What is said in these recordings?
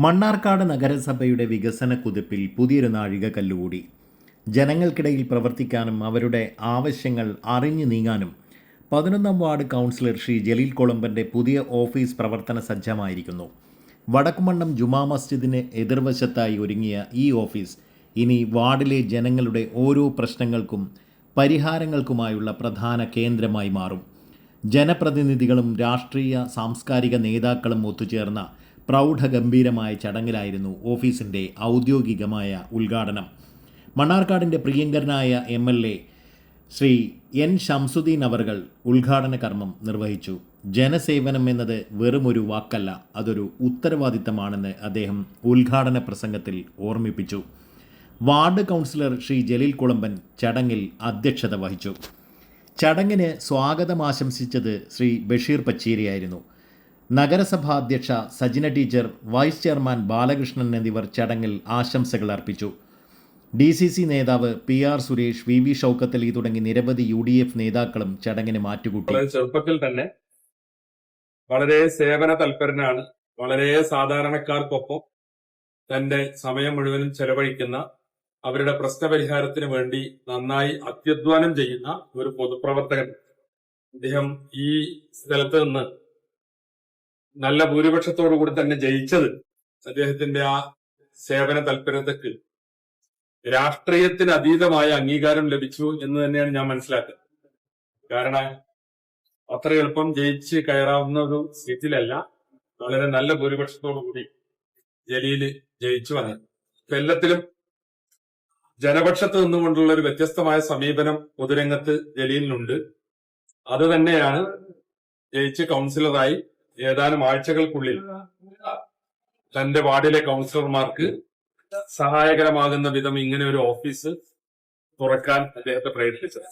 മണ്ണാർക്കാട് നഗരസഭയുടെ വികസന കുതിപ്പിൽ പുതിയൊരു നാഴിക കല്ലുകൂടി. ജനങ്ങൾക്കിടയിൽ പ്രവർത്തിക്കാനും അവരുടെ ആവശ്യങ്ങൾ അറിഞ്ഞു നീങ്ങാനും പതിനൊന്നാം വാർഡ് കൗൺസിലർ ശ്രീ ജലീൽ കൊളമ്പന്റെ പുതിയ ഓഫീസ് പ്രവർത്തന സജ്ജമായിരിക്കുന്നു. വടക്കുമണ്ണം ജുമാ മസ്ജിദിന് എതിർവശത്തായി ഒരുങ്ങിയ ഈ ഓഫീസ് ഇനി വാർഡിലെ ജനങ്ങളുടെ ഓരോ പ്രശ്നങ്ങൾക്കും പരിഹാരങ്ങൾക്കുമായുള്ള പ്രധാന കേന്ദ്രമായി മാറും. ജനപ്രതിനിധികളും രാഷ്ട്രീയ സാംസ്കാരിക നേതാക്കളും ഒത്തുചേർന്ന പ്രൗഢഗംഭീരമായ ചടങ്ങിലായിരുന്നു ഓഫീസിന്റെ ഔദ്യോഗികമായ ഉദ്ഘാടനം. മണ്ണാർക്കാടിന്റെ പ്രിയങ്കരനായ M L A Shri N Shamsuddin അവർകൾ ഉദ്ഘാടന കർമ്മം നിർവഹിച്ചു. ജനസേവനം എന്നത് വെറുമൊരു വാക്കല്ല അതൊരു ഉത്തരവാദിത്തമാണെന്ന് അദ്ദേഹം ഉദ്ഘാടന പ്രസംഗത്തിൽ ഓർമ്മിപ്പിച്ചു. വാർഡ് കൗൺസിലർ ശ്രീ ജലീൽ കുളമ്പൻ ചടങ്ങിൽ അധ്യക്ഷത വഹിച്ചു. ചടങ്ങിന് സ്വാഗതം ആശംസിച്ചത് ശ്രീ ബഷീർ പച്ചേരിയായിരുന്നു. നഗരസഭാ അധ്യക്ഷ Sajina teacher vice chairman Balakrishnan എന്നിവർ ചടങ്ങിൽ ആശംസകൾ അർപ്പിച്ചു. ഡി സി സി നേതാവ് P R Suresh V V Shoukathali തുടങ്ങി നിരവധി യു ഡി എഫ് നേതാക്കളും ചടങ്ങിന് മാറ്റുകൂട്ടി. ചെറുപ്പത്തിൽ തന്നെ വളരെ സേവന തൽപരനാണ്. വളരെ സാധാരണക്കാർക്കൊപ്പം തന്റെ സമയം മുഴുവനും ചെലവഴിക്കുന്ന അവരുടെ പ്രശ്നപരിഹാരത്തിന് വേണ്ടി നന്നായി അത്യധ്വാനം ചെയ്യുന്ന ഒരു പൊതുപ്രവർത്തകൻ. അദ്ദേഹം ഈ സ്ഥലത്ത് നിന്ന് നല്ല ഭൂരിപക്ഷത്തോടു കൂടി തന്നെ ജയിച്ചത് അദ്ദേഹത്തിന്റെ ആ സേവന തൽപരതയ്ക്ക് രാഷ്ട്രീയത്തിന് അതീതമായ അംഗീകാരം ലഭിച്ചു എന്ന് തന്നെയാണ് ഞാൻ മനസ്സിലാക്കുന്നത്. കാരണം അത്ര എളുപ്പം ജയിച്ച് കയറാവുന്ന ഒരു സീറ്റിലല്ല വളരെ നല്ല ഭൂരിപക്ഷത്തോടു കൂടി ജലീൽ ജയിച്ചു വന്നത്. എല്ലാത്തിലും ജനപക്ഷത്ത് നിന്നുകൊണ്ടുള്ള ഒരു വ്യത്യസ്തമായ സമീപനം പൊതുരംഗത്ത് ജലീലിനുണ്ട്. അത് തന്നെയാണ് ജയിച്ച് കൗൺസിലറായി ഏതാനും ആഴ്ചകൾക്കുള്ളിൽ തന്റെ വാർഡിലെ കൗൺസിലർമാർക്ക് സഹായകരമാകുന്ന വിധം ഇങ്ങനെ ഒരു ഓഫീസ് തുറക്കാൻ അദ്ദേഹത്തെ പ്രേരിപ്പിച്ചത്.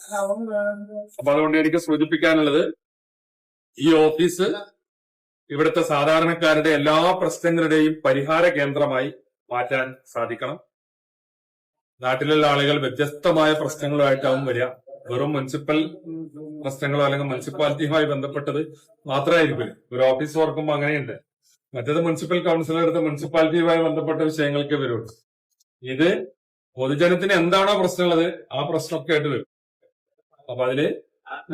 അപ്പൊ അതുകൊണ്ട് എനിക്ക് സൂചിപ്പിക്കാനുള്ളത് ഈ ഓഫീസ് ഇവിടുത്തെ സാധാരണക്കാരുടെ എല്ലാ പ്രശ്നങ്ങളുടെയും പരിഹാര കേന്ദ്രമായി മാറ്റാൻ സാധിക്കണം. നാട്ടിലുള്ള ആളുകൾ വ്യത്യസ്തമായ പ്രശ്നങ്ങളുമായിട്ടാവും വരിക. വെറും മുനിസിപ്പൽ പ്രശ്നങ്ങളോ അല്ലെങ്കിൽ മുനിസിപ്പാലിറ്റിയുമായി ബന്ധപ്പെട്ടത് മാത്രമായിരിക്കും. ഒരു ഓഫീസ് വർക്കുമ്പോൾ അങ്ങനെയുണ്ട്. മറ്റേത് മുനിസിപ്പൽ കൗൺസിലർ എടുത്ത് മുനിസിപ്പാലിറ്റിയുമായി ബന്ധപ്പെട്ട വിഷയങ്ങൾക്ക് വരുള്ളൂ. ഇത് പൊതുജനത്തിന് എന്താണോ പ്രശ്നമുള്ളത് ആ പ്രശ്നമൊക്കെ ആയിട്ട് വരും. അപ്പൊ അതിൽ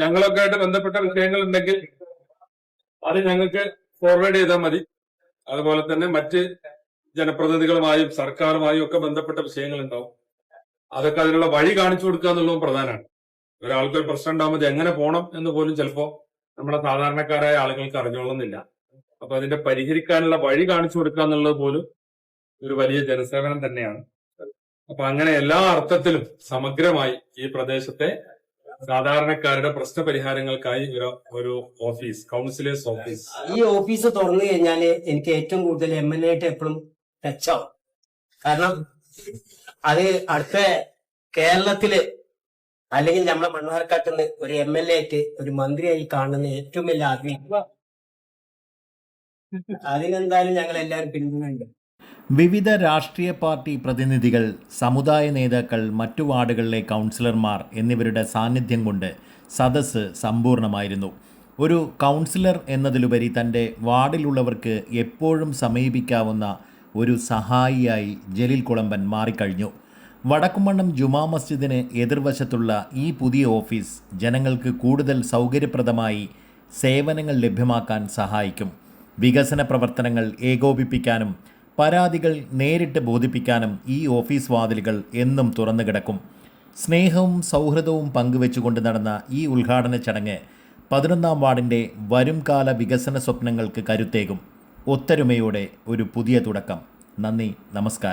ഞങ്ങളൊക്കെ ആയിട്ട് ബന്ധപ്പെട്ട വിഷയങ്ങൾ ഉണ്ടെങ്കിൽ അത് ഞങ്ങൾക്ക് ഫോർവേഡ് ചെയ്താൽ മതി. അതുപോലെ തന്നെ മറ്റ് ജനപ്രതിനിധികളുമായും സർക്കാരുമായും ഒക്കെ ബന്ധപ്പെട്ട വിഷയങ്ങൾ ഉണ്ടാവും അതൊക്കെ അതിനുള്ള വഴി കാണിച്ചു കൊടുക്കുക എന്നുള്ളതും പ്രധാനമാണ്. ഒരാൾക്ക് ഒരു പ്രശ്നം ഉണ്ടാകുമ്പോൾ എങ്ങനെ പോകണം എന്ന് പോലും ചിലപ്പോൾ നമ്മുടെ സാധാരണക്കാരായ ആളുകൾക്ക് അറിഞ്ഞോളുന്നില്ല. അപ്പൊ അതിന്റെ പരിഹരിക്കാനുള്ള വഴി കാണിച്ചു കൊടുക്കുക എന്നുള്ളത് പോലും ഒരു വലിയ ജനസേവനം തന്നെയാണ്. അപ്പൊ അങ്ങനെ എല്ലാ അർത്ഥത്തിലും സമഗ്രമായി ഈ പ്രദേശത്തെ സാധാരണക്കാരുടെ പ്രശ്ന പരിഹാരങ്ങൾക്കായി ഒരു ഒരു ഓഫീസ് കൗൺസിലേഴ്സ് ഓഫീസ്. ഈ ഓഫീസ് തുറന്നു കഴിഞ്ഞാൽ എനിക്ക് ഏറ്റവും കൂടുതൽ എം എൽ എ ആയിട്ട് എപ്പോഴും ടച്ചാവും കാരണം അത് അടുത്ത കേരളത്തിൽ അല്ലെങ്കിൽ നമ്മളെ മണ്ണാർക്കാട്ടിന്ന് ഒരു എം എൽ എ ആയിട്ട് ഒരു മന്ത്രിയായി കാണുന്ന ഏറ്റവും വലിയ ആഗ്രഹം. അതിനെന്തായാലും ഞങ്ങൾ എല്ലാവരും പിന്തുണയുണ്ട്. വിവിധ രാഷ്ട്രീയ പാർട്ടി പ്രതിനിധികൾ സമുദായ നേതാക്കൾ മറ്റു വാർഡുകളിലെ കൗൺസിലർമാർ എന്നിവരുടെ സാന്നിധ്യം കൊണ്ട് സദസ്സ് സമ്പൂർണമായിരുന്നു. ഒരു കൗൺസിലർ എന്നതിലുപരി തന്റെ വാർഡിലുള്ളവർക്ക് എപ്പോഴും സമീപിക്കാവുന്ന ഒരു സഹായിയായി ജലീൽ കുളമ്പൻ മാറിക്കഴിഞ്ഞു. വടക്കുമണ്ണം ജുമാ മസ്ജിദിന് എതിർവശത്തുള്ള ഈ പുതിയ ഓഫീസ് ജനങ്ങൾക്ക് കൂടുതൽ സൗകര്യപ്രദമായി സേവനങ്ങൾ ലഭ്യമാക്കാൻ സഹായിക്കും. വികസന പ്രവർത്തനങ്ങൾ ഏകോപിപ്പിക്കാനും പരാതികൾ നേരിട്ട് ബോധിപ്പിക്കാനും ഈ ഓഫീസ് വാതിലുകൾ എന്നും തുറന്നു കിടക്കും സ്നേഹവും സൗഹൃദവും പങ്കുവെച്ചുകൊണ്ട് നടന്ന ഈ ഉദ്ഘാടന ചടങ്ങ് പതിനൊന്നാം വാർഡിന്റെ വരുംകാല വികസന സ്വപ്നങ്ങൾക്ക് കരുത്തേകും. ഒത്തൊരുമയോടെ ഒരു പുതിയ തുടക്കം. നന്ദി നമസ്കാരം.